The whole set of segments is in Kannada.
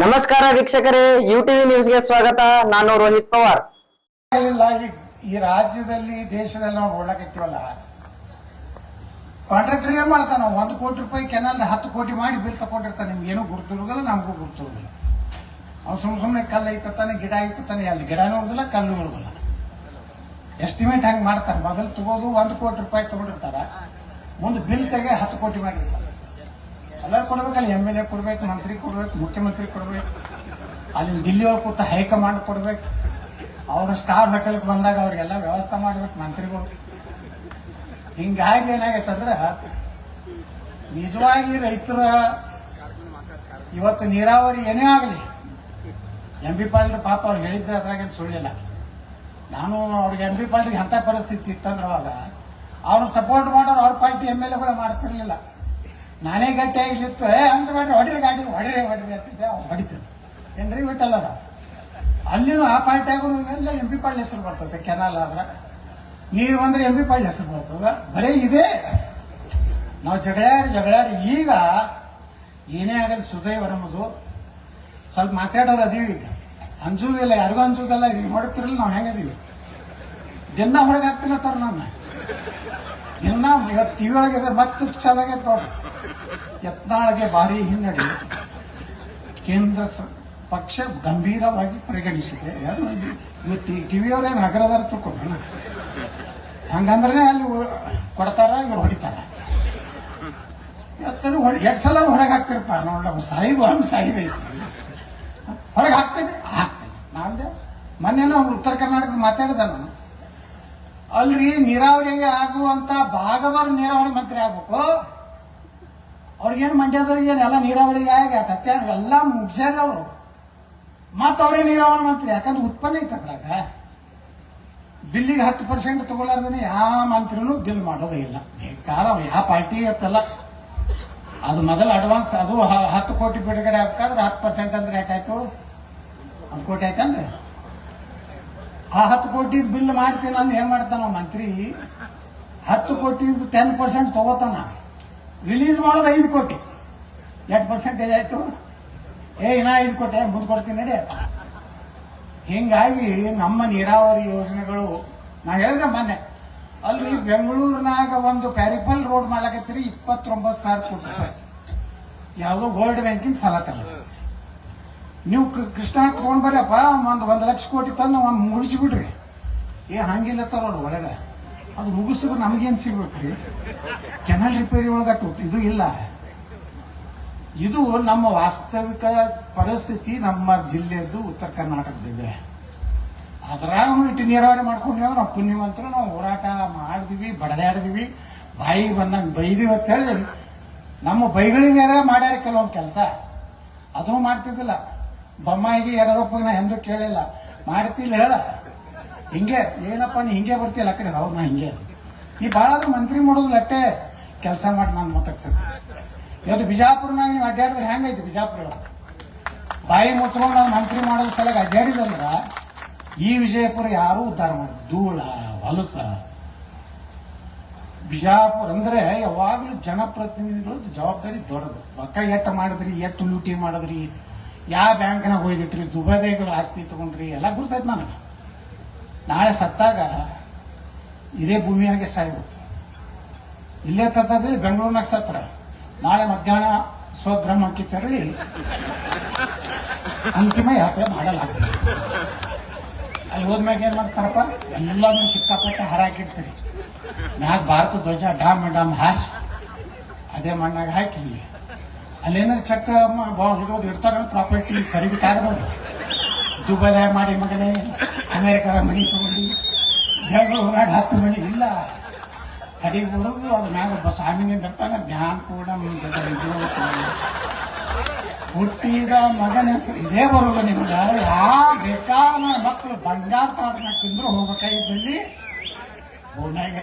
ನಮಸ್ಕಾರ ವೀಕ್ಷಕರೇ ಯು ಟಿವಿ ನ್ಯೂಸ್ಗೆ ಸ್ವಾಗತ. ನಾನು ರೋಹಿತ್ ಪವಾರ್. ಈ ರಾಜ್ಯದಲ್ಲಿ ದೇಶದಲ್ಲಿ ನಾವು ಓಡಾಕತ್ತೀವಲ್ಲ ಕಾಂಟ್ರಾಕ್ಟರ್ ಏನ್ ಮಾಡ್ತಾನ ಒಂದು ಕೋಟಿ ರೂಪಾಯಿ ಕೆನಲ್ ಹತ್ತು ಕೋಟಿ ಮಾಡಿ ಬಿಲ್ ತಗೊಂಡಿರ್ತಾನೆ. ನಿಮ್ಗೆ ಏನೂ ಗುರ್ತಿರೋದಿಲ್ಲ ನಮಗೂ ಗುರ್ತಿರೋದಿಲ್ಲ ಅವ್ನು ಸುಮ್ ಸುಮ್ಮನೆ ಕಲ್ಲು ಐತತಾನೆ ಗಿಡ ಐತತಾನೆ ಅಲ್ಲಿ ಗಿಡ ನೋಡುದಿಲ್ಲ, ಕಲ್ಲು ನೋಡುದಿಲ್ಲ. ಎಸ್ಟಿಮೇಟ್ ಹಂಗೆ ಮಾಡ್ತಾರೆ. ಮೊದಲು ತಗೋದು ಒಂದು ಕೋಟಿ ರೂಪಾಯಿ ತಗೊಂಡಿರ್ತಾರ. ಮುಂದೆ ಬಿಲ್ ತೆಗೆ ಹತ್ತು ಕೋಟಿ ಮಾಡಿರ್ತಾರೆ. ಎಲ್ಲರೂ ಅಲ್ಲಿ ಎಂ ಎಲ್ ಎ ಕೊಡ್ಬೇಕು, ಮಂತ್ರಿ ಕೊಡ್ಬೇಕು, ಮುಖ್ಯಮಂತ್ರಿ ಕೊಡ್ಬೇಕು, ಅಲ್ಲಿ ದಿಲ್ಲಿ ಹೋಗಿ ಕೂತ ಹೈಕಮಾಂಡ್ ಕೊಡ್ಬೇಕು. ಅವ್ರ ಸ್ಟಾರ್ ಹೋಟೆಲ್ಗೆ ಬಂದಾಗ ಅವ್ರಿಗೆಲ್ಲ ವ್ಯವಸ್ಥೆ ಮಾಡ್ಬೇಕು, ಮಂತ್ರಿಗಳು. ಹಿಂಗಾಗಿ ಏನಾಗೈತಂದ್ರೆ ನಿಜವಾಗಿ ರೈತರ ಇವತ್ತು ನೀರಾವರಿ ಏನೇ ಆಗಲಿ ಎಂ ಬಿ ಪಾಲ್ ಪಾಪ ಅವ್ರು ಹೇಳಿದ್ದ ಅದ್ರಾಗ ಸುಳ್ಳಿಲ್ಲ. ನಾನು ಅವ್ರಿಗೆ ಎಂ ಬಿ ಪಾಲ್ರಿಗೆ ಅಂಥ ಪರಿಸ್ಥಿತಿ ಇತ್ತಂದ್ರೆ ಅವಾಗ, ಅವ್ರನ್ನ ಸಪೋರ್ಟ್ ಮಾಡೋರು ಅವ್ರ ಪಾರ್ಟಿ ಎಂ ಎಲ್ ಎಗಳು ಮಾಡ್ತಿರ್ಲಿಲ್ಲ. ನಾನೇ ಗಟ್ಟಿಯಾಗಿ ಇಲ್ಲಿತ್ತು ಏ ಅಂಜಬೇಡ್ರಿ ಹೊಡಿರಿ ಗಾಡಿ, ಹೊಡಿರಿ ಹೊಡಿರಿ ಅಂತಿದ್ದೆ. ಹೊಡಿತದೆ ಏನ್ರಿ ಬಿಟ್ಟಲ್ಲರ ಅಲ್ಲಿನೂ ಆ ಪಾರ್ಟಿಯಾಗೂ ಎಲ್ಲ ಎಂ ಪಿ ಪಾಳ್ಯ ಹೆಸರು ಬರ್ತದೆ, ಕೆನಾಲ್ ಆದ್ರೆ. ನೀರು ಬಂದ್ರೆ ಎಂ ಪಿ ಪಾಳ್ಯ ಹೆಸರು ಬರ್ತದ. ಬರೀ ಇದೆ. ನಾವು ಜಗಳಾಡಿ ಜಗಳಾಡಿ ಈಗ ಏನೇ ಆಗಲಿ ಸುದೈವ ನಮ್ಮದು ಸ್ವಲ್ಪ ಮಾತಾಡೋರು ಅದೀವಿ ಈಗ. ಅನ್ಸೋದಿಲ್ಲ ಯಾರಿಗೂ ಅನ್ಸೋದಲ್ಲ ಈಗ ನೋಡ್ತಿರಲ್ಲ ನಾವು ಹೆಂಗದೀವಿ ದಿನ ಹೊರಗೆ ತರ ನನ್ನ ದಿನ ಇವತ್ತು ಟಿವಿ ಒಳಗೆ ಮತ್ತೆ ಚೆನ್ನಾಗೈತೆ ನೋಡ್ರಿ. ಯತ್ನಾಳಗೆ ಭಾರಿ ಹಿನ್ನಡೆ. ಕೇಂದ್ರ ಪಕ್ಷ ಗಂಭೀರವಾಗಿ ಪರಿಗಣಿಸಿದೆ. ಯಾರು ಟಿವಿಯವ್ರೇನು ಹಗರದಾರ ತಿಳ್ಕೊಂಡ್ರ ಹಂಗಂದ್ರೆ ಅಲ್ಲಿ ಕೊಡ್ತಾರ ಇವ್ರು ಹೊಡಿತಾರ? ಇವತ್ತು ಹೊಡಿ, ಎರಡು ಸಲ ಹೊರಗೆ ಹಾಕ್ತಿರಪ್ಪ ನೋಡ್ಲ ಸಾಯಿಬು ಹಂಗೆ ಸಾಯಿದೆ. ಹೊರಗೆ ಹಾಕ್ತೇನೆ ಹಾಕ್ತೇನೆ. ನಾಂದೆ ಮೊನ್ನೆ ನಾವು ಉತ್ತರ ಕರ್ನಾಟಕದ ಮಾತಾಡಿದ ನಾನು. ಅಲ್ರಿ, ನೀರಾವರಿಗೆ ಆಗುವಂತ ಭಾಗವಾರ ನೀರಾವರಿ ಮಂತ್ರಿ ಆಗ್ಬೇಕು. ಅವ್ರಿಗೇನು ಮಂಡ್ಯದವ್ರಿಗೆ ಏನು ಎಲ್ಲ ನೀರಾವರಿಗೆ ಆಗ ಸತ್ಯ ಎಲ್ಲ ಮತ್ತು ಮತ್ತೆ ಅವರೇ ನೀರಾವರಿ ಮಂತ್ರಿ, ಯಾಕಂದ್ರೆ ಉತ್ಪನ್ನ ಐತೆ ಅದ್ರಾಗ. ಬಿಲ್ಲಿಗೆ ಹತ್ತು ಪರ್ಸೆಂಟ್ ತಗೊಳ್ಳಾರ್ದೇನೆ ಯಾವ ಮಂತ್ರಿನೂ ಬಿಲ್ ಮಾಡೋದೇ ಇಲ್ಲ. ಬೇಕಾದ ಯಾವ ಪಾರ್ಟಿ ಇತ್ತಲ್ಲ. ಅದು ಮೊದಲು ಅಡ್ವಾನ್ಸ್ ಅದು ಹತ್ತು ಕೋಟಿ ಬಿಡುಗಡೆ ಆಗ್ಬೇಕಾದ್ರೆ ಹತ್ತು ಪರ್ಸೆಂಟ್ ಅಂದ್ರೆ ಯಾಕಾಯ್ತು ಒಂದು ಕೋಟಿ ಆಯ್ತಂದ್ರೆ ಆ ಹತ್ತು ಕೋಟಿ ಬಿಲ್ ಮಾಡ್ತೀನಿ ಅಂದ್ರೆ ಏನ್ ಮಾಡ್ತಾನ ಮಂತ್ರಿ? ಹತ್ತು ಕೋಟಿ ಟೆನ್ ಪರ್ಸೆಂಟ್ ತಗೋತಾನ. ರಿಲೀಸ್ ಮಾಡೋದು ಐದು ಕೋಟಿ. ಎಷ್ಟು ಪರ್ಸೆಂಟೇಜ್ ಆಯ್ತು? ಏ, ಇನ್ನ ಐದು ಕೋಟಿ ಮುಂದೆ ಕೊಡ್ತೀನಿ ನಡಿ. ಹೀಗಾಗಿ ನಮ್ಮ ನೀರಾವರಿ ಯೋಜನೆಗಳು ನಾ ಹೇಳಿದೆ ಮೊನ್ನೆ, ಅಲ್ಲಿ ಬೆಂಗಳೂರಿನಾಗ ಒಂದು ಪ್ಯಾರಿಪಲ್ ರೋಡ್ ಮಾಡ್ಲಕತ್ತೀರಿ, ಇಪ್ಪತ್ತೊಂಬತ್ತು ಸಾವಿರ ಕೋಟಿ ರೂಪಾಯಿ. ಯಾವುದೋ ಗೋಲ್ಡ್ ಬ್ಯಾಂಕಿನ ಸಾಲ ತಗೊಳ್ಳೋದು ನೀವು ಕೃಷ್ಣ ತಗೊಂಡ್ ಬರ್ರಪ್ಪ ಒಂದು ಒಂದು ಲಕ್ಷ ಕೋಟಿ ತಂದು ಒಂದು ಮುಗಿಸಿಬಿಡ್ರಿ. ಏ, ಹಂಗಿಲ್ಲ ತರೋರು ಒಳಗೆ. ಅದು ಮುಗಿಸಿದ್ರೆ ನಮಗೇನು ಸಿಗ್ಬೇಕ್ರಿ? ಕೆನಲ್ ರಿಪೇರಿ ಒಳಗಟ್ಟು ಇದು ಇಲ್ಲ. ಇದು ನಮ್ಮ ವಾಸ್ತವಿಕ ಪರಿಸ್ಥಿತಿ ನಮ್ಮ ಜಿಲ್ಲೆಯದ್ದು ಉತ್ತರ ಕರ್ನಾಟಕದಿದೆ ಅದ್ರಾಗ ಇಟ್ಟು ನೀರಾವರಿ ಮಾಡ್ಕೊಂಡ್ವಿ ಅಂದ್ರೆ ನಾವು ನಾವು ಹೋರಾಟ ಮಾಡಿದ್ವಿ, ಬಡದಾಡಿದ್ವಿ, ಬಾಯಿಗೆ ಬಂದಂಗೆ ಬೈದಿವಿ ಅಂತ ಹೇಳಿ ನಮ್ಮ ಬೈಗಳಿಗೆ ಮಾಡ್ಯಾರ ಕೆಲವೊಂದು ಕೆಲಸ. ಅದು ಮಾಡ್ತಿದ್ದಿಲ್ಲ. ಬೊಮ್ಮಾಯಿಗೆ ಯಡಿಯೂರಪ್ಪಗೆ ನಾ ಎಂದೂ ಕೇಳಿಲ್ಲ. ಮಾಡ್ತಿಲ್ಲ ಹೇಳ. ಹಿಂಗೆ, ಏನಪ್ಪ ನೀ ಹಿಂಗೆ ಬರ್ತೀಯಲ್ಲ ಆ ಕಡೆ? ನಾ ಹಿಂಗೆ. ನೀ ಭಾಳ ಮಂತ್ರಿ ಮಾಡೋದು ಕೆಲಸ ಮಾಡಿ ನಾನು ಮಾತಾಡ್ಸತ್ತೆ ಇವತ್ತು ಬಿಜಾಪುರನಾಗ ನೀವು ಅಡ್ಡಾಡಿದ್ರೆ ಹೆಂಗೈತಿ ಬಿಜಾಪುರ ಬಾಯಿ ಮುಚ್ಕೊಂಡು ನಾನು ಮಂತ್ರಿ ಮಾಡೋದ್ರ ಸಲಗ ಅಡ್ಡಾಡಿದಂದ್ರ ಈ ವಿಜಯಪುರ ಯಾರೂ ಉದ್ಧಾರ ಮಾಡಿದ್ರು ಧೂಳ, ಹೊಲಸ. ಬಿಜಾಪುರ ಅಂದ್ರೆ ಯಾವಾಗಲೂ ಜನಪ್ರತಿನಿಧಿಗಳು ಜವಾಬ್ದಾರಿ ದೊಡ್ಡದು. ರೊಕ್ಕ ಎಟ್ಟು ಮಾಡಿದ್ರಿ ಎಟ್ಟು ಲೂಟಿ ಮಾಡಿದ್ರಿ ಯಾವ ಬ್ಯಾಂಕ್ನಾಗ ಹೋಯ್ದಿಟ್ರಿ ದುಬೈದೇಗಳು ಆಸ್ತಿ ತಗೊಂಡ್ರಿ, ಎಲ್ಲ ಗುರ್ತೈತೆ ನನಗೆ. ನಾಳೆ ಸತ್ತಾಗ ಇದೇ ಭೂಮಿಯಾಗೆ ಸಾಯ್ಬೇಕು. ಇಲ್ಲೇ ತರ್ತದ್ರಿ ಬೆಂಗಳೂರಿನಾಗ ಸತ್ರ. ನಾಳೆ ಮಧ್ಯಾಹ್ನ ಸ್ವಗ್ರಾಮಕ್ಕೆ ತೆರಳಿ ಅಂತಿಮ ಯಾತ್ರೆ ಮಾಡಲಾಗುತ್ತೆ ಅಲ್ಲಿ ಹೋದ್ಮ್ಯಾಗ ಏನ್ ಮಾಡ್ತಾರಪ್ಪ? ಎಲ್ಲಾನು ಸಿಕ್ಕಾಪಟ್ಟೆ ಹಾರಾಕಿರ್ತೀರಿ ಮ್ಯಾಗ ಭಾರತ ಧ್ವಜ ಡಾಮ್ ಡಾಮ್ ಹಾಸ್ ಅದೇ ಮಣ್ಣಾಗ ಹಾಕಿ. ಅಲ್ಲೇನಾರು ಚಕ್ಕ ಹಿಡಿದು ಇಡ್ತಾರ ಪ್ರಾಪರ್ಟಿ ಖರೀದಿ ಕಾಗದದು ದುಬೈದಾಗ ಮಾಡಿ ಮಗನೇ, ಅಮೇರಿಕಾದ ಮನೆ ತಗೊಂಡು ಬೆಂಗಳೂರಿನಾಗ ಹತ್ತು ಮನೆ ಇಲ್ಲ. ಕಡೆ ಬರೋದು ಅದ್ರ ಮ್ಯಾಗ ಒಬ್ಬ ಸ್ವಾಮಿನಿಂದ ಇರ್ತಾನೆ ಜ್ಞಾನ ಕೂಡ ಹುಟ್ಟಿದ ಮಗನ ಹೆಸರು, ಇದೇ ಬರೋದು ನಿಮ್ಗೆ. ಯಾವ ಬೇಕಾದ ಮಕ್ಕಳು ಬಂಗಾರ ತಾಡ್ನ ತಿಂದ್ರು ಹೋಗ್ಬೇಕಾಗಿದ್ದಲ್ಲಿ ಭೂಮಿಯಾಗೆ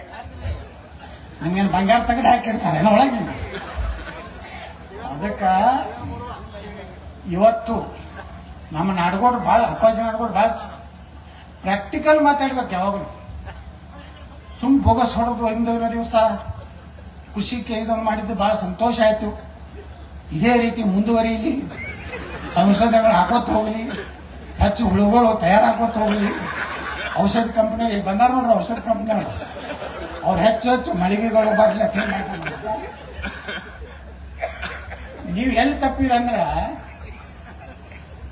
ಹಂಗೇನು ಬಂಗಾರ ತಗಡೆ ಹಾಕಿರ್ತಾರೆ, ಏನೋ ಒಳಗೆ? ಅದಕ್ಕ ಇವತ್ತು ನಮ್ಮ ನಾಡಗೋಡು ಭಾಳ ಅಪ್ಪಾಜಿ ನಾಡಗೋಡು ಭಾಳ ಪ್ರಾಕ್ಟಿಕಲ್ ಮಾತಾಡ್ಬೇಕು ಯಾವಾಗಲೂ. ಸುಮ್ ಬೋಗಸ್ ಹೊಡೆದು ಹಿಂದಿನ ದಿವಸ ಖುಷಿ ಇದನ್ನು ಮಾಡಿದ್ದು ಭಾಳ ಸಂತೋಷ ಆಯ್ತು. ಇದೇ ರೀತಿ ಮುಂದುವರಿಲಿ, ಸಂಶೋಧನೆಗಳು ಹಾಕೋತ ಹೋಗಲಿ, ಹೆಚ್ಚು ಹುಳುಗಳು ತಯಾರಾಕೋತ್ ಹೋಗಲಿ. ಔಷಧ ಕಂಪ್ನಿ ಬಂದಾರ ನೋಡ್ರಿ ಔಷಧ ಕಂಪನಿ ಅವ್ರು ಹೆಚ್ಚು ಹೆಚ್ಚು ಮಳಿಗೆಗಳು ಬರ್ಲಿ ನೀವು ಎಲ್ಲಿ ತಪ್ಪಿರಂದ್ರ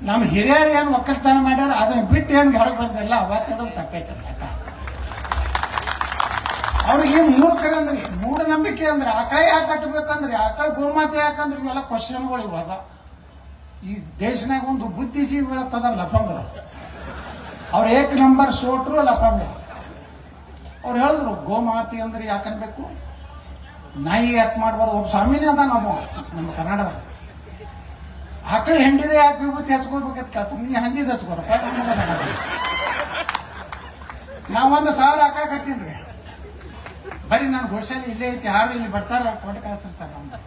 ನಮ್ಮ ಹಿರಿಯರು ಏನು ಒಕ್ಕಲ್ತನ ಮಾಡ್ಯಾರ, ಅದನ್ನ ಬಿಟ್ಟು ಏನು ಹೊರಗೆ ಬಂದಿಲ್ಲ ಅವತ್ತಿಡೋದು ತಪ್ಪೈತಲ್ಲ ಅವ್ರಿಗೆ ಮೂರ್ಖರಂದ್ರಿ ಮೂಢನಂಬಿಕೆ ಅಂದ್ರೆ ಆಕಳ ಯಾಕೆ ಕಟ್ಟಬೇಕಂದ್ರೆ ಆಕಳ ಗೋಮಾತೆ ಯಾಕಂದ್ರೆ ಇವೆಲ್ಲ ಕ್ವಶನ್ಗಳು ಹೊಸ. ಈ ದೇಶನಾಗ ಒಂದು ಬುದ್ಧಿಜೀವಿ ಬೀಳತ್ತದ ಲಫಂಗರು. ಅವ್ರು ಏಕ್ ನಂಬರ್ ಸೋಟ್ರು ಲಫಂಗ. ಅವ್ರು ಹೇಳಿದ್ರು, ಗೋಮಾತೆ ಅಂದ್ರೆ ಯಾಕನ್ಬೇಕು? ನಾಯಿ ಯಾಕೆ ಮಾಡ್ಬಾರ್ದು? ಒಬ್ಬ ಸ್ವಾಮಿನೇ ಅದ ನಮ್ಮ ನಮ್ಮ ಕನ್ನಡದ ಆಕಳ ಹೆಂಡಿದೆ ಯಾಕೆ ವಿಭೂತಿ ಹಚ್ಕೋಬೇಕಂತ ಕೇಳ್ತಾರೆ ನೀ ಹಂಗಿದ ಹಚ್ಕೋರಪ್ಪ ನಾವೊಂದು ಸಾವಿರ ಆಕಳ ಕಟ್ಟಿನ್ರಿ ಬರೀ ನಾನು ಘೋಷಾಲಿ ಇಲ್ಲೇ ಐತಿ ಯಾರು ಇಲ್ಲಿ ಬರ್ತಾರ ಕೊಟ್ಟು ಕಳಿಸ್ರಿ ಸರ್ ನಮ್ದು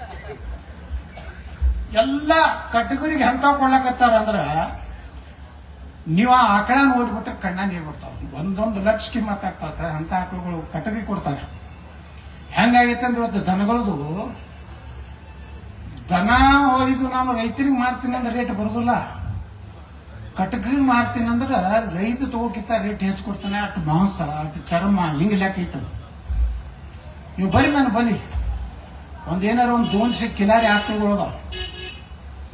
ಎಲ್ಲ ಕಟ್ಟಗುರಿಗೆ ಹೆಂತ ಕೊಳ್ಳಕತ್ತಾರ ಅಂದ್ರ, ನೀವು ಆ ಆಕಳ ನೋಡ್ಬಿಟ್ರೆ ಕಣ್ಣ ನೀರು ಬರ್ತಾವ ಒಂದೊಂದು ಲಕ್ಷ ಕಿಮ್ಮತ್ ಆಗ್ತಾವ ಸರ್ ಅಂತ ಆಕಳುಗಳು ಕಟ್ಟಗಿ ಕೊಡ್ತಾರೆ. ಹೆಂಗಾಗೈತೆ ಅಂದ್ರೆ ಇವತ್ತು ದನಗಳದು ದನ ಇದು ನಾನು ರೈತರಿಗೆ ಮಾರ್ತೀನಿ ಅಂದ್ರೆ ರೇಟ್ ಬರೋದಿಲ್ಲ. ಕಟಕರಿಗೆ ಮಾರ್ತೀನಿ ಅಂದ್ರೆ ರೈತ ತಗೋಕಿತ್ತ ರೇಟ್ ಹೆಚ್ಚು ಕೊಡ್ತಾನೆ, ಅಷ್ಟು ಮಾಂಸ, ಅಷ್ಟು ಚರ್ಮ ಹಿಂಗೆ ಲೆಕ್ಕ ನೀವು ಬರಿ ನಾನು ಬಲಿ ಒಂದು ಏನಾರು ಒಂದು ದೋನ್ಸಿ ಕಿಲಾರಿ ಆಕಳುಗಳದ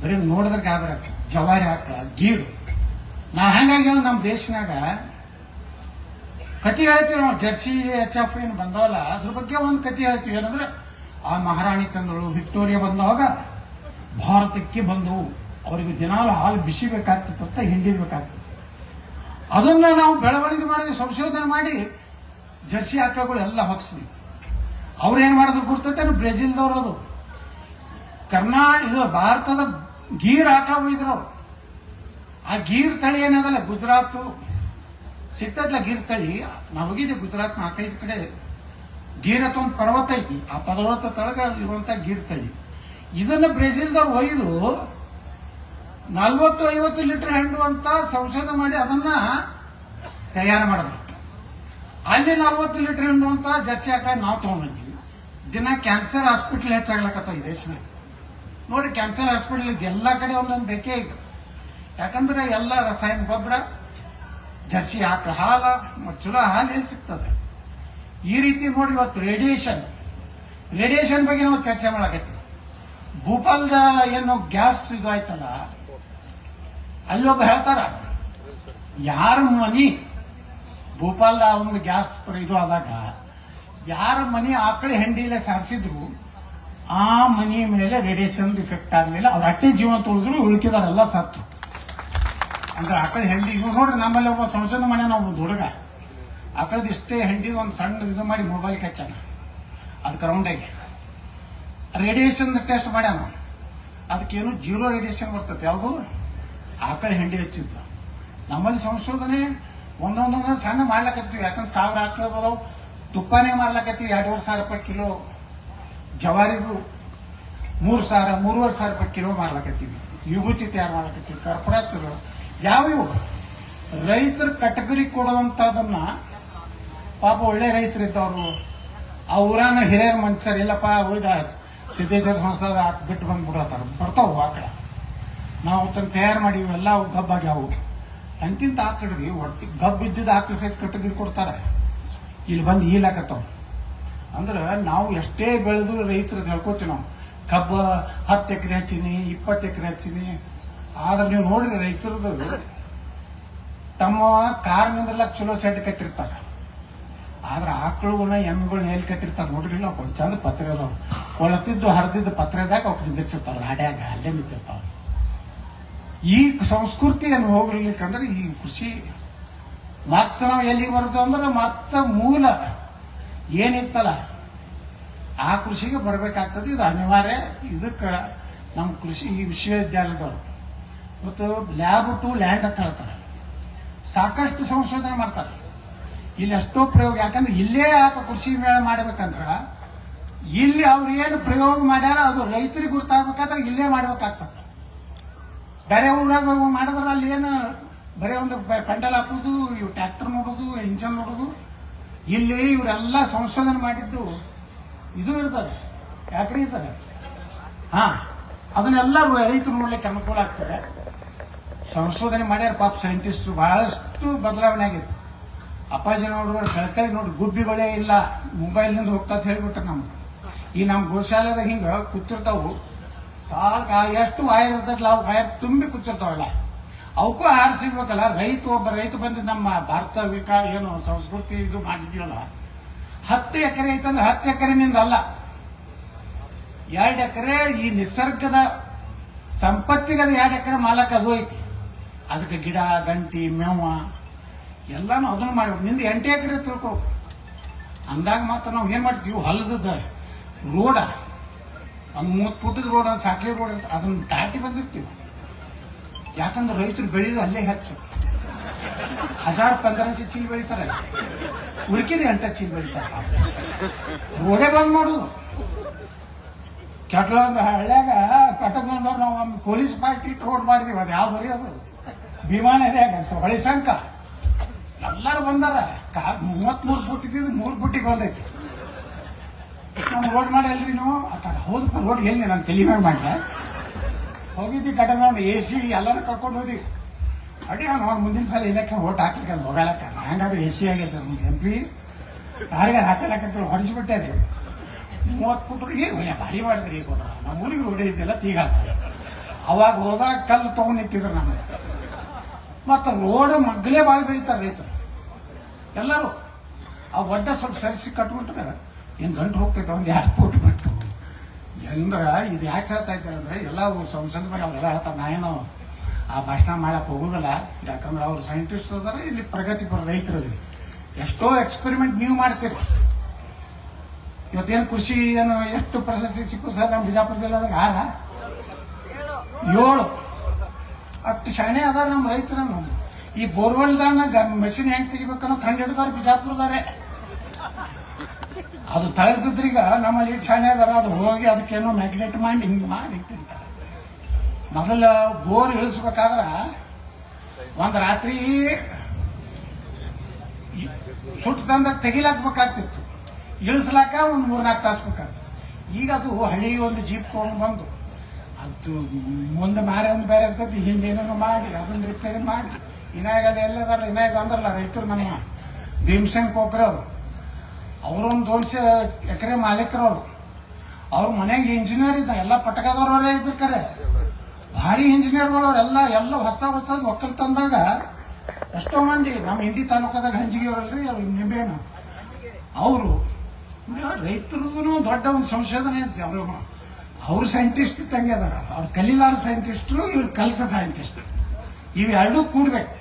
ಬರೀ ನೋಡಿದ್ರೆ ಗಾಬರಿ ಜವಾರಿ ಆಕಳ ಗೀರು. ನಾ ಹಂಗಾಗಿ ನಮ್ಮ ದೇಶನಾಗ ಕತಿ ಹೇಳ್ತೀವಿ ನಾವು, ಜರ್ಸಿ ಎಚ್ ಎಫ್ ಏನು ಬಂದವಲ್ಲ, ಅದ್ರ ಬಗ್ಗೆ ಒಂದು ಕತಿ ಹೇಳ್ತೀವಿ ಏನಂದ್ರೆ ಆ ಮಹಾರಾಣಿ ತಂದಳು ವಿಕ್ಟೋರಿಯಾ ಬಂದವಾಗ ಭಾರತಕ್ಕೆ ಬಂದವು ಅವರಿಗೆ ದಿನಾಲು ಹಾಲು ಬಿಸಿ ಬೇಕಾಗ್ತಿತ್ತ ಹಿಂಡಿರ್ಬೇಕಾಗ್ತದೆ ಅದನ್ನ ನಾವು ಬೆಳವಣಿಗೆ ಮಾಡಿದ್ವಿ, ಸಂಶೋಧನೆ ಮಾಡಿ, ಜರ್ಸಿ ಆಕಳುಗಳು ಎಲ್ಲ ಹೊಕ್ಸಿದ್ವಿ. ಅವ್ರು ಏನು ಮಾಡಿದ್ರು ಗುರ್ತೈತೆ ಬ್ರೆಜಿಲ್ದವ್ರು ಅದು ಕರ್ನಾಟಕ ಇದು ಭಾರತದ ಗೀರ್ ಆಕಳ ಒಯ್ದ್ರು ಅವ್ರು ಆ ಗೀರ್ ತಳಿ ಏನದಲ್ಲ? ಗುಜರಾತು. ಸಿಗ್ತೈತಲ್ಲ ಗೀರ್ ತಳಿ? ನಮಗಿದೆ ಗುಜರಾತ್ ನಾಲ್ಕೈದು ಕಡೆ. ಗೀರ್ ಅಂತ ಒಂದು ಪರ್ವತ ಐತಿ. ಆ ಪರ್ವತ ತಳಗ ಇರುವಂತ ಗೀರ್ ತಳಿ ಇದನ್ನ ಬ್ರೆಜಿಲ್ದವ್ರು ಒಯ್ದು ನಲ್ವತ್ತು ಐವತ್ತು ಲೀಟರ್ ಹೆಣ್ಣು ಅಂತ ಸಂಶೋಧನೆ ಮಾಡಿ ಅದನ್ನ ತಯಾರು ಮಾಡಿದ್ರು. ಅಲ್ಲಿ ನಲ್ವತ್ತು ಲೀಟರ್ ಹೆಣ್ಣು ಅಂತ ಜರ್ಸಿ ಆಕಳ ನಾವು ತಗೊಂಡ್ಬಂದ್ವಿ. ದಿನ ಕ್ಯಾನ್ಸರ್ ಹಾಸ್ಪಿಟಲ್ ಹೆಚ್ಚಾಗ್ಲಕತ್ತ ಈ ನೋಡಿ, ಕ್ಯಾನ್ಸರ್ ಹಾಸ್ಪಿಟಲ್ ಎಲ್ಲ ಕಡೆ ಒಂದೊಂದು ಬೇಕೇ ಈಗ ಯಾಕಂದ್ರೆ ಎಲ್ಲ ರಸಾಯನ ಗೊಬ್ಬರ, ಜರ್ಸಿ ಆಕಳ ಹಾಲ ಚಲೋ ಹಾಲು ಎಲ್ಲಿ ಸಿಗ್ತದೆ? ಈ ರೀತಿ ನೋಡಿ ಇವತ್ತು ರೇಡಿಯೇಷನ್ ರೇಡಿಯೇಷನ್ ಬಗ್ಗೆ ನಾವು ಚರ್ಚೆ ಮಾಡಕತ್ತೀವಿ. ಭೂಪಾಲ್ದ ಏನು ಗ್ಯಾಸ್ ಇದು ಆಯ್ತಲ್ಲ, ಅಲ್ಲಿ ಒಬ್ಬ ಹೇಳ್ತಾರ, ಯಾರ ಮನಿ? ಭೂಪಾಲ್ದ ಒಂದು ಗ್ಯಾಸ್ ಇದು ಆದಾಗ, ಯಾರ ಮನಿ ಆಕಳ ಹೆಂಡಿಲೆ ಸಾರಿಸಿದ್ರು, ಆ ಮನಿ ಮೇಲೆ ರೇಡಿಯೇಷನ್ ಇಫೆಕ್ಟ್ ಆಗಲಿಲ್ಲ. ಅವ್ರ ಅಟ್ಟೆ ಜೀವ ತುಳಿದ್ರು, ಉಳ್ಕಿದಾರೆಲ್ಲ ಸತ್ತು. ಅಂದ್ರೆ ಆಕಳ ಹೆಂಡಿ ನೋಡ್ರಿ ನಮ್ಮಲ್ಲಿ ಒಬ್ಬ ಸಂಶೋಧನೆ ಮನೆ ನಾವು ಹುಡುಗ ಆಕಳದ ಇಷ್ಟೇ ಹೆಂಡಿದ ಒಂದು ಸಣ್ಣ ಇದು ಮಾಡಿ ಮೊಬೈಲ್ ಹಚ್ಚಾನ ಅದಕ್ಕೆ ರೌಂಡಾಗಿ ರೇಡಿಯೇಷನ್ ಟೆಸ್ಟ್ ಮಾಡ್ಯಾನ. ಅದಕ್ಕೇನು ಜೀರೋ ರೇಡಿಯೇಷನ್ ಬರ್ತದೆ. ಯಾವುದು? ಆಕಳ ಹೆಂಡಿ ಹಚ್ಚಿದ್ದು. ನಮ್ಮಲ್ಲಿ ಸಂಶೋಧನೆ ಒಂದೊಂದೊಂದೊಂದು ಸಣ್ಣ ಮಾಡ್ಲಕತ್ತೀವಿ. ಯಾಕಂದ್ರೆ ಸಾವಿರ ಆಕಳದವು ತುಪ್ಪನೇ ಮಾರ್ಲಕತ್ತೀವಿ ಎರಡೂವರೆ ಸಾವಿರ ರೂಪಾಯಿ ಕಿಲೋ. ಜವಾರಿದು ಮೂರು ಸಾವಿರ, ಮೂರುವರೆ ಸಾವಿರ ರೂಪಾಯಿ ಕಿಲೋ ಮಾರ್ಲಕತ್ತೀವಿ ವಿಭೂತಿ ತಯಾರು ಮಾಡ್ಲಕತ್ತೀವಿ. ಕರ್ಪೂರತ್ ಯಾವ ರೈತರ ಕಟಗರಿ ಕೊಡುವಂತದನ್ನ ಪಾಪ ಒಳ್ಳೆ ರೈತರಿದ್ದವರು ಆ ಊರಾನ ಹಿರಿಯರ ಮನುಷ್ಯರು ಇಲ್ಲಪ್ಪ, ಹೋಯ್ದ, ಸಿದ್ದೇಶ್ವರ ಸಂಸ್ಥಾದ ಹಾಕಿ ಬಿಟ್ಟು ಬಂದ್ಬಿಡತ್ತಾರ. ಬರ್ತಾವು ಆಕಳ. ನಾವು ತನ್ನ ತಯಾರು ಮಾಡಿ ಎಲ್ಲ ಅವು ಗಬ್ಬಾಗ್ಯಾವು ಅಂತಿಂತ ಆಕಳ್ರಿ, ಒಟ್ಟು ಗಬ್ಬ್ ಆಕಳ ಸಹಿತ ಕಟಗರಿ ಕೊಡ್ತಾರೆ. ಇಲ್ಲಿ ಬಂದು ಈಲಾಕತ್ತಾವ ಅಂದ್ರೆ ನಾವು ಎಷ್ಟೇ ಬೆಳೆದು ರೈತರು ಹೇಳ್ಕೊತೀವಿ ನಾವು. ಕಬ್ಬ ಹತ್ತು ಎಕರೆ ಹಚ್ಚಿನಿ, ಇಪ್ಪತ್ತು ಎಕರೆ ಹಚ್ಚಿನಿ. ಆದ್ರೆ ನೀವು ನೋಡ್ರಿ ರೈತರದು ತಮ್ಮ ಕಾರ್ ನಿಂದ್ರಲಕ್ ಚಲೋ ಸೆಟ್ ಕಟ್ಟಿರ್ತಾರ. ಆದ್ರೆ ಆಕಳುಗಳನ್ನ ಎಮ್ಮೆಗಳನ್ನ ಎಲ್ಲಿ ಕಟ್ಟಿರ್ತಾರ ನೋಡ್ರಿ ಒಂದ್ ಚಂದ ಪತ್ರೆ ಅದಾವ. ಕೊಳತಿದ್ದು, ಹರಿದಿದ್ದು ಪತ್ರೆದಾಗ ಅವ್ಕೆ ನಿಂದಿರ್ಸಿರ್ತಾವ ಹಾಡ್ಯಾಗ ಅಲ್ಲೇ ನಿಂತಿರ್ತಾವ. ಈ ಸಂಸ್ಕೃತಿಯನ್ನು ಹೋಗ್ಲಿಕ್ಕಂದ್ರೆ ಈ ಕೃಷಿ ಮತ್ತೆ ನಾವು ಎಲ್ಲಿಗೆ ಬರೋದು ಅಂದ್ರೆ ಮತ್ತೆ ಮೂಲ ಏನಿತ್ತಲ್ಲ, ಆ ಕೃಷಿಗೆ ಬರಬೇಕಾಗ್ತದೆ, ಇದು ಅನಿವಾರ್ಯ. ಇದಕ್ಕೆ ನಮ್ಮ ಕೃಷಿ, ಈ ವಿಶ್ವವಿದ್ಯಾಲಯದವರು ಮತ್ತು ಲ್ಯಾಬ್ ಟು ಲ್ಯಾಂಡ್ ಅಂತ ಹೇಳ್ತಾರೆ. ಸಾಕಷ್ಟು ಸಂಶೋಧನೆ ಮಾಡ್ತಾರೆ. ಇಲ್ಲಿ ಎಷ್ಟೋ ಪ್ರಯೋಗ, ಯಾಕಂದ್ರೆ ಇಲ್ಲೇ ಯಾಕೆ ಕೃಷಿ ಮೇಳ ಮಾಡ್ಬೇಕಂದ್ರ, ಇಲ್ಲಿ ಅವ್ರು ಏನು ಪ್ರಯೋಗ ಮಾಡ್ಯಾರ, ಅದು ರೈತರಿಗೆ ಗೊತ್ತಾಗ್ಬೇಕಾದ್ರೆ ಇಲ್ಲೇ ಮಾಡ್ಬೇಕಾಗ್ತದೆ. ಬೇರೆ ಊರಾಗ ಮಾಡಿದ್ರೆ ಅಲ್ಲಿ ಏನು, ಬರೀ ಒಂದು ಪೆಂಡಲ್ ಹಾಕೋದು, ಇವು ಟ್ರ್ಯಾಕ್ಟರ್ ನೋಡೋದು ಇಂಜನ್ ನೋಡೋದು, ಇಲ್ಲಿ ಇವರೆಲ್ಲ ಸಂಶೋಧನೆ ಮಾಡಿದ್ದು ಇದು ಇರ್ತದೆ ಯಾಕ್ರಿ ಇರ್ತದೆ. ಹಾ, ಅದನ್ನೆಲ್ಲ ರೈತರು ನೋಡ್ಲಿಕ್ಕೆ ಅನುಕೂಲ ಆಗ್ತದೆ. ಸಂಶೋಧನೆ ಮಾಡ್ಯಾರ ಪಾಪ ಸೈಂಟಿಸ್ಟ್ ಬಹಳಷ್ಟು ಬದಲಾವಣೆ ಆಗಿದೆ. ಅಪ್ಪಾಜಿನವರು ಕಳ್ಕೈ ನೋಡಿ ಗುಬ್ಬಿಗಳೇ ಇಲ್ಲ. ಮೊಬೈಲ್ನಿಂದ ಹೋಗ್ತಾ ಹೇಳ್ಬಿಟ್ರೆ ನಮ್ಗೆ. ಈ ನಮ್ಮ ಗೋಶಾಲೆದಾಗ ಹಿಂಗೆ ಕೂತಿರ್ತಾವು. ಸಾಕ ಎಷ್ಟು ವಾಯರ್ ಇರ್ತದಲ್ಲ ಅವು ವಾಯರ್ ತುಂಬಿ ಕೂತಿರ್ತಾವಲ್ಲ. ಅವಕ್ಕೂ ಆರು ಸಿಗ್ಬೇಕಲ್ಲ. ರೈತ ಒಬ್ಬ ರೈತ ಬಂದು ನಮ್ಮ ಭಾರತ ವಿಕಾ ಏನು ಸಂಸ್ಕೃತಿ ಇದು ಮಾಡಿದ್ಯಲ್ಲ. ಹತ್ತು ಎಕರೆ ಐತಂದ್ರೆ ಹತ್ತು ಎಕರೆನಿಂದ ಅಲ್ಲ. ಎರಡು ಎಕರೆ ಈ ನಿಸರ್ಗದ ಸಂಪತ್ತಿಗೆ ಅದು ಎರಡು ಎಕರೆ ಮಾಲಕ್ ಅದು ಐತಿ. ಅದಕ್ಕೆ ಗಿಡ, ಗಂಟಿ, ಮೇವ ಎಲ್ಲಾನು ಅದನ್ನು ಮಾಡಿ ನಿಂದ ಎಂಟು ಎಕರೆ ತಿಳ್ಕೊ. ಅಂದಾಗ ಮಾತ್ರ ನಾವು ಏನು ಮಾಡ್ತೀವಿ? ಹೊಲದ ರೋಡ. ಒಂದು ಮೂವತ್ತು ಫುಟದ ರೋಡ್, ಒಂದು ಸಾಕ್ಲಿ ರೋಡ್ ಅಂತ ಅದನ್ನ ದಾಟಿ ಬಂದಿರ್ತೀವಿ. ಯಾಕಂದ್ರೆ ರೈತರು ಬೆಳೆಯೋದು ಅಲ್ಲೇ ಹೆಚ್ಚು. ಹಜಾರ್ ಪಂದ್ರಸೆ ಚೀಲ ಬೆಳಿತಾರೆ. ಉಳ್ಕಿದ ಎಂಟ ಚೀಲ್ ಬೆಳಿತಾರೆ. ರೋಡೇ ಬಂದ್ ಮಾಡೋದು. ಕೆಟ್ಟೊಂದು ಹಳ್ಳ್ಯಾಗ ಬಂದವ್ರು ನಾವು ಒಂದು ಪೊಲೀಸ್ ಪಾರ್ಟಿ ರೋಡ್ ಮಾಡಿದೀವಿ. ಅದು ಯಾವ್ದು ರೀ ಅದು? ವಿಮಾನ ಇದೆ ಹೊಳೆ ಸಂಕ ಎಲ್ಲರೂ ಬಂದಾರ. ಕಾರ್ ಮೂವತ್ಮೂರು ಫುಟ್ ಇದ್ದಿದ್ದು ಮೂರು ಫುಟ್ಟಿಗೆ ಬಂದೈತಿ. ನಾವು ರೋಡ್ ಮಾಡಲ್ರಿ ನೀವು? ಆತರ ಹೋದಪ್ಪ ರೋಡ್ ಎಲ್ಲಿ? ನಾನು ತಲೆ ಮೇಲೆ ಹೋಗಿದ್ದಿ ಕಟನ್ ಎ ಸಿ ಎಲ್ಲರೂ ಕರ್ಕೊಂಡು ಹೋದಿ ಅಡಿ, ಅವ್ನು ಮುಂದಿನ ಸಲ ಇಲೆಕ್ಷನ್ ಓಟ್ ಹಾಕ್ಲಿಕ್ಕೆ ಅದು ಹೋಗಲಕ್ಕ? ಹಂಗಾದ್ರೆ ಎ ಸಿ ಆಗೈತೆ ನಮ್ಗೆ ಎಂ ಪಿ ಯಾರಿಗಾರ ಹಾಕಲಕ್ಕ ಹೊಡಿಸ್ಬಿಟ್ಟೆ ರೀ. ಮೂವತ್ತು ಫುಟ್ ಈಗ ಭಾರಿ ಮಾಡಿದ್ರಿ ಈಗ ನಮ್ಮ ಊರಿಗೆ ರೋಡ್ ಇದ್ದಿಲ್ಲ ತೀಗಾಡ್ತಾರೆ ಅವಾಗ ಹೋದಾಗ ಕಲ್ಲು ತೊಗೊಂಡು ನಿಂತಿದ್ರು ನಮಗೆ. ಮತ್ತು ರೋಡ್ ಮಗ್ಲೇ ಬಾಯಿ ಬೆಳಿತಾರೆ ರೈತರು. ಎಲ್ಲರೂ ಆ ಒಡ್ಡ ಸ್ವಲ್ಪ ಸರಿಸಿ ಕಟ್ಬಿಟ್ರೆ ಏನು ಗಂಟು ಹೋಗ್ತೈತೆ ಒಂದು ಎರಡು ಫೂಟ್ ಬಿಟ್ಟು. ಎಂದ್ರ ಇದು ಯಾಕೆ ಹೇಳ್ತಾ ಇದ್ದಾರೆ ಅಂದ್ರೆ ಎಲ್ಲ ಸಂಸದ ಬಗ್ಗೆ ಅವರೆಲ್ಲ ಹೇಳ್ತಾರೆ ನಾನೇನು ಆ ಭಾಷಣ ಮಾಡಕ್ ಹೋಗುದಿಲ್ಲ. ಯಾಕಂದ್ರೆ ಅವ್ರು ಸೈಂಟಿಸ್ಟ್ ಅದಾರ ಇಲ್ಲಿ ಪ್ರಗತಿಪರ ರೈತರು ಅದ್ರಿ ಎಷ್ಟೋ ಎಕ್ಸ್ಪೆರಿಮೆಂಟ್ ನೀವು ಮಾಡ್ತೀರಿ. ಇವತ್ತೇನು ಕೃಷಿ ಏನು, ಎಷ್ಟು ಪ್ರಶಸ್ತಿ ಸಿಕ್ಕು ಸರ್ ನಮ್ಮ ಬಿಜಾಪುರ ಜಿಲ್ಲೆದಾಗ? ಆರ? ಏಳು. ಅಷ್ಟು ಶಾಣೆ ಅದಾರ ನಮ್ಮ ರೈತರ. ನಮ್ಮ ಈ ಬೋರ್ವೆಲ್ದಾಗ ಮೆಷಿನ್ ಹೆಂಗ್ ತೆಗಿಬೇಕನ್ನೋ ಕಂಡು ಹಿಡಿದವ್ರು ಬಿಜಾಪುರದಾರೆ ಅದು ತಳಗ್ ಬಿದ್ರೀಗ ನಮ್ಮಲ್ಲಿ ಶಾಣೆ ಅದಾರ, ಅದು ಹೋಗಿ ಅದಕ್ಕೇನೋ ಮ್ಯಾಗ್ನೆಟ್ ಮಾಡಿ ಹಿಂಗ್ ಮಾಡಿ ತಿಂತಾರೆ ಮೊದಲ ಬೋರ್ ಇಳಿಸ್ಬೇಕಾದ್ರ ಒಂದ್ ರಾತ್ರಿ ಸುಟ್ಟು ತಂದ ತೆಗಿಲಾಕ್ಬೇಕಾಗ್ತಿತ್ತು. ಇಳಿಸ್ಲಾಕ ಒಂದು ಮೂರ್ನಾಲ್ಕು ತಾಸು ಬೇಕಾಗ್ತಿತ್ತು. ಈಗ ಅದು ಹಳಿ ಒಂದು ಜೀಪ್ ತಗೊಂಡು ಬಂದು, ಅದು ಮುಂದೆ ಮಾರಿ ಒಂದು ಬೇರೆ ಇರ್ತೈತಿ ಹಿಂದೇನೋ ಮಾಡಿ, ಅದನ್ನ ರಿಪೇರಿ ಮಾಡಿ. ಇನಾಗ ಅಲ್ಲಿ ಎಲ್ಲದಾರ ವಿನಾಯಕ ಅಂದ್ರಲ್ಲ ರೈತರು ನಮ್ಮ ಭೀಮಸೇನ್ ಅವರು. ಅವರೊಂದು ದೋನ್ಸೆ ಎಕರೆ ಮಾಲೀಕರವ್ರು ಅವ್ರ. ಮನೆಗೆ ಇಂಜಿನಿಯರ್ ಇದ್ದ ಎಲ್ಲ ಪಟಕದವ್ರವರೇ ಇದ್ರು ಕರೆ ಭಾರಿ ಇಂಜಿನಿಯರ್ಗಳು ಅವರೆಲ್ಲ ಎಲ್ಲ ಹೊಸ ಹೊಸದು ಒಕ್ಕಲ್ ತಂದಾಗ ಎಷ್ಟೋ ಮಂದಿ, ನಮ್ಮ ಹಿಂದಿ ತಾಲೂಕದಾಗ ಹಂಜಿಗೆ ಅವರಲ್ರಿ ಅವ್ರು ನಿಂಬೆಹಣ್ಣು. ಅವರು ರೈತರಿಗೂ ದೊಡ್ಡ ಒಂದು ಸಂಶೋಧನೆ ಐತಿ ಅವರು. ಅವ್ರು ಸೈಂಟಿಸ್ಟ್ ತಂಗಿ ಅದಾರ. ಅವ್ರು ಕಲೀಲಾರ ಸೈಂಟಿಸ್ಟ್ರು ಇವ್ರು ಕಲಿತ ಸೈಂಟಿಸ್ಟ್ ಇವೆರಡೂ ಕೂಡ್ಬೇಕು.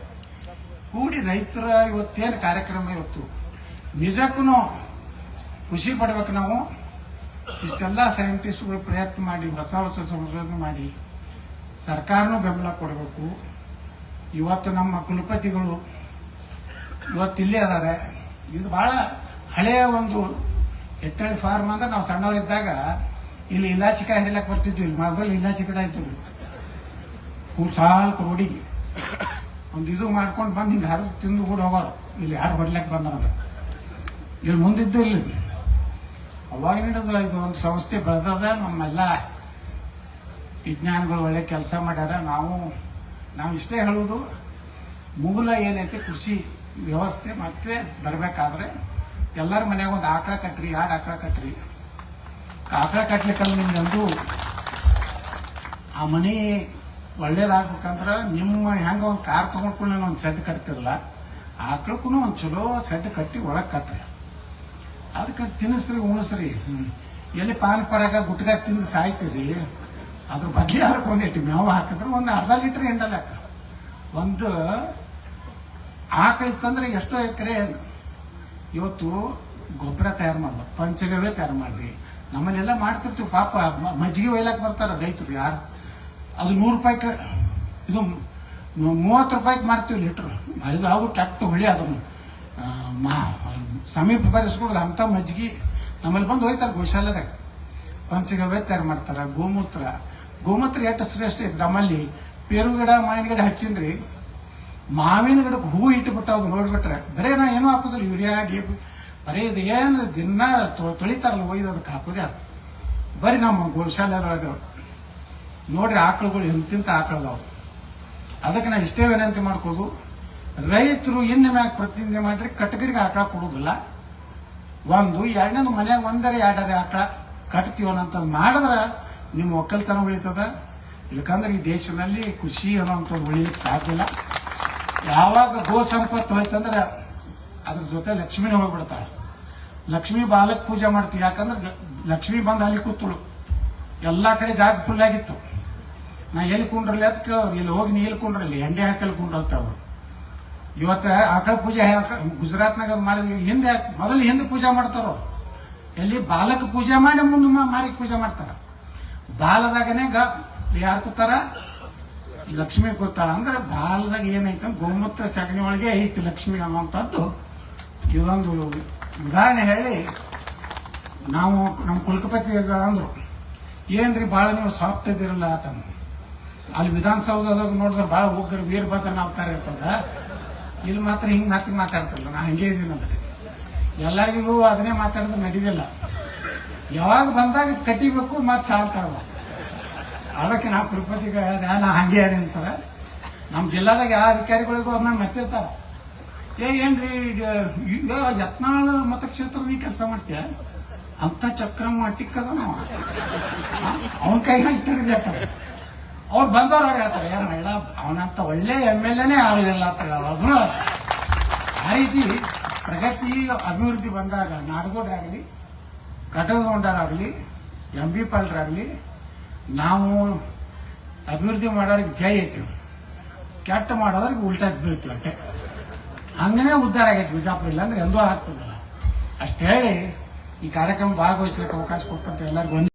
ಕೂಡಿ ರೈತರ ಇವತ್ತೇನು ಕಾರ್ಯಕ್ರಮ ಇವತ್ತು? ನಿಜಕ್ಕೂ ಖುಷಿ ಪಡ್ಬೇಕು ನಾವು. ಇಷ್ಟೆಲ್ಲ ಸೈಂಟಿಸ್ಟ್ಗಳು ಪ್ರಯತ್ನ ಮಾಡಿ, ಹೊಸ ಹೊಸ ಸಂಶೋಧನೆ ಮಾಡಿ, ಸರ್ಕಾರನೂ ಬೆಂಬಲ ಕೊಡಬೇಕು. ಇವತ್ತು ನಮ್ಮ ಕುಲಪತಿಗಳು ಇವತ್ತು ಇಲ್ಲಿ ಅದಾರೆ ಇದು ಬಹಳ ಹಳೆಯ ಒಂದು ಎಟ್ಟಳಿ ಫಾರ್ಮ್ ಅಂದ್ರೆ ನಾವು ಸಣ್ಣವರಿದ್ದಾಗ ಇಲ್ಲಿ ಇಲಾಚಿಕಾಯಿ ಹರಿಲಕ್ಕೆ ಬರ್ತಿದ್ವಿ. ಇಲ್ಲಿ ಮೊಬೈಲ್ ಇಲಾಚಿ ಕಡೆ ಆಯ್ತು ಸಾಲ್ಕು ರೋಡಿಗೆ. ಒಂದು ಇದು ಮಾಡ್ಕೊಂಡು ಬಂದು ಹಿಂಗೆ ಹರಿದು ತಿಂದು ಕೂಡ ಹೋಗೋರು. ಇಲ್ಲಿ ಯಾರು ಹೊಡ್ಲಕ್ಕೆ ಬಂದ್ರಂತ ಇಲ್ಲಿ ಮುಂದಿದ್ದು ಇಲ್ಲಿ. ಅವಾಗಿನಿಂದ ಇದು ಒಂದು ಸಂಸ್ಥೆ ಬೆಳೆದದ, ನಮ್ಮೆಲ್ಲ ವಿಜ್ಞಾನಿಗಳು ಒಳ್ಳೆ ಕೆಲಸ ಮಾಡ್ಯಾರ. ನಾವು ನಾವು ಇಷ್ಟೇ ಹೇಳೋದು, ಮೂಲ ಏನೈತೆ ಕೃಷಿ ವ್ಯವಸ್ಥೆ ಮತ್ತೆ ಬರಬೇಕಾದ್ರೆ ಎಲ್ಲರ ಮನೆಯಾಗ ಒಂದು ಆಕಳ ಕಟ್ಟ್ರಿ ಎರಡು ಆಕಳ ಕಟ್ಟ್ರಿ ಆಕಳ ಕಟ್ಲಿಕ್ಕಲ್ಲ ನಿಮ್ಗೊಂದು ಆ ಮನೆ ಒಳ್ಳೇದಾಗ್ಬೇಕಂದ್ರ ನಿಮ್ಮ ಹೆಂಗೆ ಒಂದು ಕಾರ್ ತೊಗೊಂಡ್ಕೊಂಡು ಒಂದು ಸೆಡ್ ಕಟ್ತಿರಲ್ಲ ಆಕಳಕ್ಕೂ ಒಂದು ಚಲೋ ಸೆಡ್ ಕಟ್ಟಿ ಒಳಗೆ ಕಟ್ರಿ. ಅದಕ್ಕೆ ತಿನ್ನಿಸ್ರಿ ಉಣಿಸ್ರಿ. ಎಲ್ಲಿ ಪಾನ್ ಪರಾಗ ಗುಟ್ಗ ತಿಂದು ಸಾಯ್ತೀರಿ, ಅದ್ರ ಬಗ್ಗೆ ಅದಕ್ಕೆ ಒಂದಿಟ್ಟು ಮೇವು ಹಾಕಿದ್ರೆ ಒಂದು ಅರ್ಧ ಲೀಟ್ರ್ ಎಂಡಲ್ಲ ಒಂದು ಆಕಳಿತ್ತಂದ್ರೆ ಎಷ್ಟೋ ಎಕರೆ ಇವತ್ತು ಗೊಬ್ಬರ ತಯಾರು ಮಾಡ್ಬೇಕು ಪಂಚಗವೇ ತಯಾರು ಮಾಡ್ರಿ. ನಮ್ಮಲ್ಲೆಲ್ಲ ಮಾಡ್ತಿರ್ತೀವಿ ಪಾಪ ಮಜ್ಜಿಗೆ ಒಯ್ಲಾಕೆ ಬರ್ತಾರ ರೈತರು ಯಾರು? ಅದು ನೂರು ರೂಪಾಯಿಗೆ ಇದು ಮೂವತ್ತು ರೂಪಾಯಿಗೆ ಮಾರ್ತೀವಿ ಲೀಟ್ರ್ ಅದು ಕೆಟ್ಟ ಹುಳಿ ಅದನ್ನು ಮಾ ಸಮೀಪ ಬರೆಸ್ಕೊಡೋದು ಅಂಥ ಮಜ್ಜಿಗೆ ನಮ್ಮಲ್ಲಿ ಬಂದು ಹೋಯ್ತಾರೆ ಗೋಶಾಲೆದಾಗ. ಪಂಚಗವ್ಯ ತಯಾರು ಮಾಡ್ತಾರೆ, ಗೋಮೂತ್ರ. ಗೋಮೂತ್ರ ಎಷ್ಟು ಶ್ರೇಷ್ಠ ಐತೆ ನಮ್ಮಲ್ಲಿ. ಪೇರು ಗಿಡ, ಮಾವಿನ ಗಿಡ ಹಚ್ಚಿನ್ರಿ. ಮಾವಿನ ಗಿಡಕ್ಕೆ ಹೂ ಇಟ್ಟುಬಿಟ್ಟು ಅದು ನೋಡ್ಬಿಟ್ರೆ ಬರೇ ನಾ ಏನೂ ಹಾಕೋದಿಲ್ಲ, ಯೂರಿಯಾ ಆಗಿ ಬರೀ ಇದು ಏನು ದಿನ ತೊಳಿತಾರಲ್ಲ ಒಯ್ದು ಅದಕ್ಕೆ ಹಾಕೋದೇ ಬರೀ ನಮ್ಮ ಗೋಶಾಲೆದೊಳಗೆ ನೋಡ್ರಿ ಆಕಳುಗಳು ಎಂತಿಂತ ಆಕಳದಾವು. ಅದಕ್ಕೆ ನಾ ಇಷ್ಟೇ ವಿನಂತಿ ಮಾಡ್ಕೋದು, ರೈತರು ಇನ್ನು ಮ್ಯಾಗ ಪ್ರತಿನಿಧಿ ಮಾಡ್ರಿ ಕಟಗರಿಗೆ ಆಕಳ ಕೊಡುದಿಲ್ಲ ಒಂದು ಎರಡನೇ ಮನ್ಯಾಗ ಒಂದರೆ ಎರಡರೆ ಆಕಳ ಕಟ್ತೀವನಂತ ಮಾಡಿದ್ರೆ ನಿಮ್ಮ ಒಕ್ಕಲ್ತನ ಉಳಿತದ. ಇಲ್ಕಂದ್ರೆ ಈ ದೇಶದಲ್ಲಿ ಕೃಷಿ ಅನ್ನೋಂಥದ್ದು ಉಳಿಲಿಕ್ಕೆ ಸಾಧ್ಯ ಇಲ್ಲ. ಯಾವಾಗ ಗೋ ಸಂಪತ್ತು ಹೋಯ್ತಂದ್ರೆ ಅದ್ರ ಜೊತೆ ಲಕ್ಷ್ಮಿನೇ ಹೋಗ್ಬಿಡ್ತಾಳೆ. ಲಕ್ಷ್ಮಿ ಬಾಲಕ್ ಪೂಜೆ ಮಾಡ್ತೀವಿ. ಯಾಕಂದ್ರೆ ಲಕ್ಷ್ಮಿ ಬಂದು ಅಲ್ಲಿ ಕೂತಳು. ಎಲ್ಲಾ ಕಡೆ ಜಾಗ ಫುಲ್ ಆಗಿತ್ತು. ನಾ ಎಲ್ಲಿ ಕುಂಡ್ರಲ್ಲಿ ಅಂತ ಕೇಳೋರು ಇಲ್ಲಿ ಹೋಗಿ ನೀ ಕುಂಡ್ರಲ್ಲಿ ಎಂಡೆ ಹಾಕಲ್ಲಿ ಕುಂಡ್ರಲ್ತ ಅವ್ರು. ಇವತ್ತ ಆಕಳ ಪೂಜೆ ಗುಜರಾತ್ನಾಗ ಅದು ಮಾಡಿದ್ವಿ ಹಿಂದೆ ಮೊದಲು ಹಿಂದೆ ಪೂಜೆ ಮಾಡ್ತಾರ ಎಲ್ಲಿ ಬಾಲಕ ಪೂಜೆ ಮಾಡಿ ಮುಂದೆ ಮಾರಿಗೆ ಪೂಜೆ ಮಾಡ್ತಾರ. ಬಾಲದಾಗನೇ ಯಾರು ಕೂತಾರ? ಲಕ್ಷ್ಮಿ ಕೂತಾಳ. ಅಂದ್ರೆ ಬಾಲದಾಗ ಏನೈತೆ ಗೋಮೂತ್ರ ಚಗಣಿ ಒಳಗೆ ಐತಿ ಲಕ್ಷ್ಮಿ ಅನ್ನುವಂಥದ್ದು. ಇದೊಂದು ಉದಾಹರಣೆ ಹೇಳಿ, ನಾವು ನಮ್ಮ ಕುಲಕಪತಿಗಳಂದ್ರು, ಏನ್ರಿ ಭಾಳ ನೀವು ಸಾಫ್ಟ್ ಇದಿರಲ್ಲ ಆತಂದು ಅಲ್ಲಿ ವಿಧಾನಸೌಧದಾಗ ನೋಡಿದ್ರೆ ಭಾಳ ಉಗ್ರ ವೀರಭದ್ರನ ಅವತಾರ ಇರ್ತದ. ಇಲ್ಲಿ ಮಾತ್ರ ಹಿಂಗೆ ಮಾತ್ರ ಮಾತಾಡ್ತಿಲ್ಲ ನಾ ಹಂಗೆ ಇದ್ದೀನಿ ಎಲ್ಲರಿಗೂ ಅದನ್ನೇ ಮಾತಾಡಿದ್ರೆ ನಡೀದಿಲ್ಲ. ಯಾವಾಗ ಬಂದಾಗ ಕಟ್ಟಿಬೇಕು ಮತ್ತೆ ಸಾಲ್ತಾರಲ್ಲ. ಅದಕ್ಕೆ ನಾ ತಿರುಪತಿಗೆ ನಾ ಹಂಗೆ ಅದೀನಿ ಸರ. ನಮ್ಮ ಜಿಲ್ಲಾದಾಗ ಯಾವ ಅಧಿಕಾರಿಗಳಿಗೂ ಒಮ್ಮೆ ಮೆತ್ತಿರ್ತಾರ. ಏ, ಏನ್ರಿ ಯತ್ನಾಳ ಮತಕ್ಷೇತ್ರ ನೀ ಕೆಲಸ ಮಾಡ್ತೀಯ? ಅಂತ ಚಕ್ರ ಟಿಕ್ಕದ ನಾವು ಅವನ ಕೈ ಹಂಗೆ ತಿಳಿದಿರ್ತಾರೆ ಅವ್ರು ಬಂದವ್ರು ಅವ್ರು ಹೇಳ್ತಾರೆ ಏನ್ ಹೇಳ ಅವನಂತ ಒಳ್ಳೆ ಎಂ ಎಲ್ ಎನೇ ಆಗಲಿಲ್ಲ ಅಂತ ಹೇಳೋರು ಆ ರೀತಿ ಪ್ರಗತಿ, ಅಭಿವೃದ್ಧಿ ಬಂದಾಗ ನಾಡಗೋಡ್ರಾಗಲಿ, ಕಟಗೌಂಡರಾಗಲಿ, ಎಂ ಬಿ ಪಾಲ್ರಾಗಲಿ, ನಾವು ಅಭಿವೃದ್ಧಿ ಮಾಡೋರಿಗೆ ಜೈ ಐತಿವಿ. ಕೆಟ್ಟ ಮಾಡೋದ್ರಿಗೆ ಉಲ್ಟಾಗಿ ಬೀಳ್ತೀವಿ ಅಟ್ಟೆ ಹಂಗನೇ ಉದ್ಧಾರ ಆಗೈತೆ ಬಿಜಾಪುರ ಇಲ್ಲಾಂದ್ರೆ ಎಂದೂ ಆಗ್ತದಲ್ಲ. ಅಷ್ಟು ಹೇಳಿ ಈ ಕಾರ್ಯಕ್ರಮ ಭಾಗವಹಿಸ್ಲಿಕ್ಕೆ ಅವಕಾಶ ಕೊಟ್ಟಂತ ಎಲ್ಲರಿಗೂ